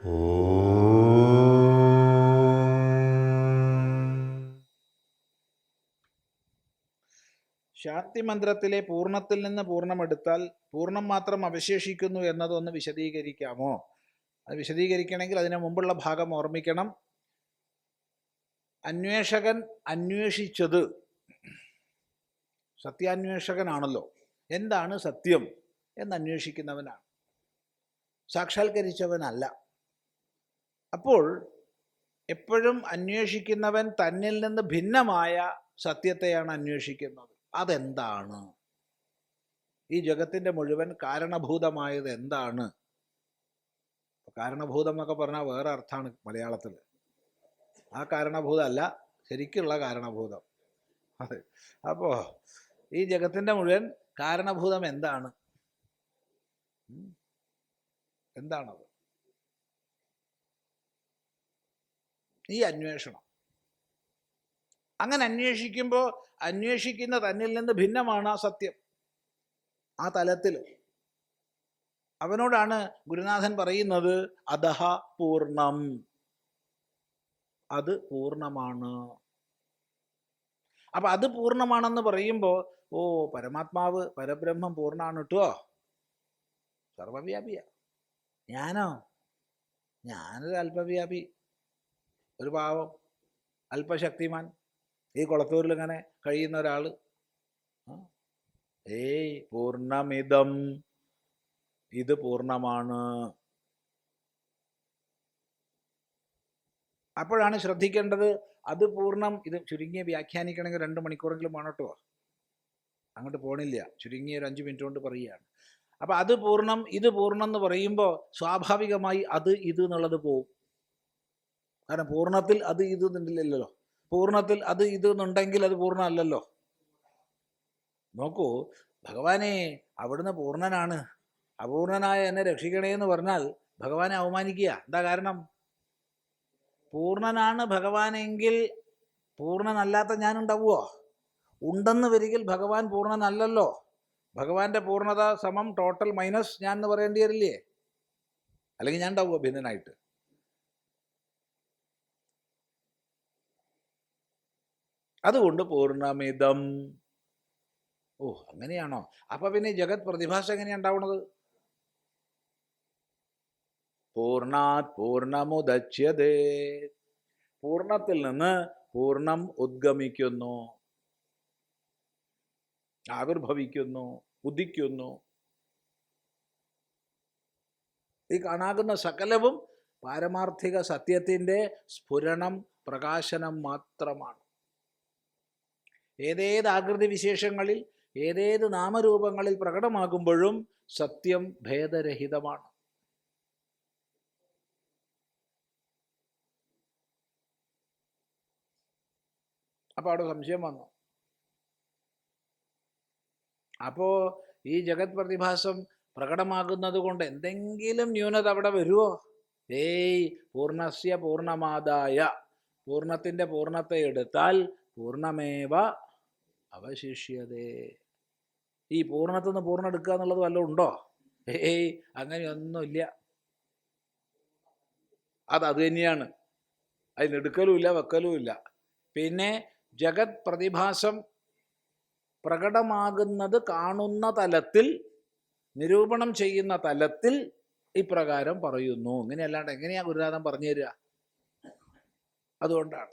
ശാന്തി മന്ത്രത്തിലെ പൂർണത്തിൽ നിന്ന് പൂർണമെടുത്താൽ പൂർണം മാത്രം അവശേഷിക്കുന്നു എന്നതൊന്ന് വിശദീകരിക്കാമോ? അത് വിശദീകരിക്കണമെങ്കിൽ അതിന് മുമ്പുള്ള ഭാഗം ഓർമ്മിക്കണം. അന്വേഷകൻ അന്വേഷിച്ചത്. സത്യാന്വേഷകനാണല്ലോ. എന്താണ് സത്യം? എന്ന് അന്വേഷിക്കുന്നവനാണ് സാക്ഷാത്കരിച്ചവനല്ല. അപ്പോൾ എപ്പോഴും അന്വേഷിക്കുന്നവൻ തന്നിൽ നിന്ന് ഭിന്നമായ സത്യത്തെയാണ് അന്വേഷിക്കുന്നത്. അതെന്താണ്? ഈ ജഗത്തിന്റെ മുഴുവൻ കാരണഭൂതമായത് എന്താണ്? കാരണഭൂതം എന്നൊക്കെ പറഞ്ഞാൽ വേറെ അർത്ഥമാണ് മലയാളത്തിൽ. ആ കാരണഭൂതമല്ല ശരിക്കുള്ള കാരണഭൂതം. അതെ. അപ്പോൾ ഈ ജഗത്തിന്റെ മുഴുവൻ കാരണഭൂതം എന്താണ്. എന്താണത്? ഈ അന്വേഷണം. അങ്ങനെ അന്വേഷിക്കുമ്പോൾ അന്വേഷിക്കുന്ന തന്നിൽ നിന്ന് ഭിന്നമാണ് ആ സത്യം. ആ തലത്തിൽ. അവനോടാണ് ഗുരുനാഥൻ പറയുന്നത് അധഹ പൂർണം അത് പൂർണമാണ്. അപ്പൊ അത് പൂർണമാണെന്ന് പറയുമ്പോൾ ഓ പരമാത്മാവ് പരബ്രഹ്മം പൂർണമാണ് കേട്ടോ സർവവ്യാപിയ. ഞാനോ? ഞാനൊരു അല്പവ്യാപി ഒരു പാവം അല്പശക്തിമാൻ ഈ കുളത്തൂരിൽ ഇങ്ങനെ കഴിയുന്ന ഒരാൾ ഏയ് പൂർണമിതം. ഇത് പൂർണമാണ്. അപ്പോഴാണ് ശ്രദ്ധിക്കേണ്ടത് അത് പൂർണം ഇത് ചുരുങ്ങിയ വ്യാഖ്യാനിക്കണമെങ്കിൽ രണ്ട് മണിക്കൂറെങ്കിലും വേണം കേട്ടോ. അങ്ങോട്ട് പോണില്ല. ചുരുങ്ങിയ ഒരു അഞ്ച് മിനിറ്റ് കൊണ്ട് പറയുകയാണ്. അപ്പം അത് പൂർണം ഇത് പൂർണം എന്ന് പറയുമ്പോൾ സ്വാഭാവികമായി അത് ഇത് എന്നുള്ളത് പോവും. കാരണം പൂർണത്തിൽ അത് ഇത് എന്നുണ്ടല്ലോ പൂർണത്തിൽ അത് ഇത് എന്നുണ്ടെങ്കിൽ അത് പൂർണമല്ലല്ലോ. നോക്കൂ ഭഗവാനെ അവിടുന്ന് പൂർണനാണ്. അപൂർണനായ എന്നെ രക്ഷിക്കണേ എന്ന് പറഞ്ഞാൽ ഭഗവാനെ അവമാനിക്കുക. എന്താ കാരണം? പൂർണനാണ് ഭഗവാനെങ്കിൽ പൂർണനല്ലാത്ത ഞാനുണ്ടാവുമോ ഉണ്ടെന്ന് വരികിൽ ഭഗവാൻ പൂർണനല്ലല്ലോ. ഭഗവാന്റെ പൂർണത സമം ടോട്ടൽ മൈനസ് ഞാൻ എന്ന് പറയേണ്ടി വരില്ലേ? അല്ലെങ്കിൽ ഞാൻ ഉണ്ടാവുമോ ഭിന്നനായിട്ട്? അതുകൊണ്ട് പൂർണമിതം ഓ അങ്ങനെയാണോ? അപ്പൊ പിന്നെ ജഗത് പ്രതിഭാസ എങ്ങനെയാ ഉണ്ടാവുന്നത് പൂർണാത് പൂർണമുദച്യതേ പൂർണത്തിൽ നിന്ന് പൂർണം ഉദ്ഗമിക്കുന്നു. ആവിർഭവിക്കുന്നു ഉദിക്കുന്നു. ഈ കാണാകുന്ന സകലവും പാരമാർത്ഥിക സത്യത്തിന്റെ സ്ഫുരണം പ്രകാശനം മാത്രമാണ്. ഏതേത് ആകൃതി വിശേഷങ്ങളിൽ ഏതേത് നാമരൂപങ്ങളിൽ പ്രകടമാകുമ്പോഴും സത്യം ഭേദരഹിതമാണ്. അപ്പോൾ അവിടെ സംശയം വന്നു. അപ്പോൾ ഈ ജഗത് പ്രതിഭാസം പ്രകടമാകുന്നത് കൊണ്ട് എന്തെങ്കിലും ന്യൂനത അവിടെ വരുമോ ഏയ് പൂർണസ്യ പൂർണമാതായ പൂർണത്തിന്റെ പൂർണത്തെ എടുത്താൽ പൂർണമേവ അവശിഷ്യതേ ഈ പൂർണത്തിൽ നിന്ന് പൂർണം എടുക്കുക എന്നുള്ളത് വല്ലതും ഉണ്ടോ? ഏയ് അങ്ങനെയൊന്നുമില്ല. അത് അത് തന്നെയാണ്. അതിന് എടുക്കലുമില്ല വെക്കലുമില്ല. പിന്നെ ജഗത് പ്രതിഭാസം പ്രകടമാകുന്നത് കാണുന്ന തലത്തിൽ നിരൂപണം ചെയ്യുന്ന തലത്തിൽ ഇപ്രകാരം പറയുന്നു. ഇങ്ങനെയല്ലാണ്ട് എങ്ങനെയാ ഗുരുനാഥൻ പറഞ്ഞു തരിക? അതുകൊണ്ടാണ്.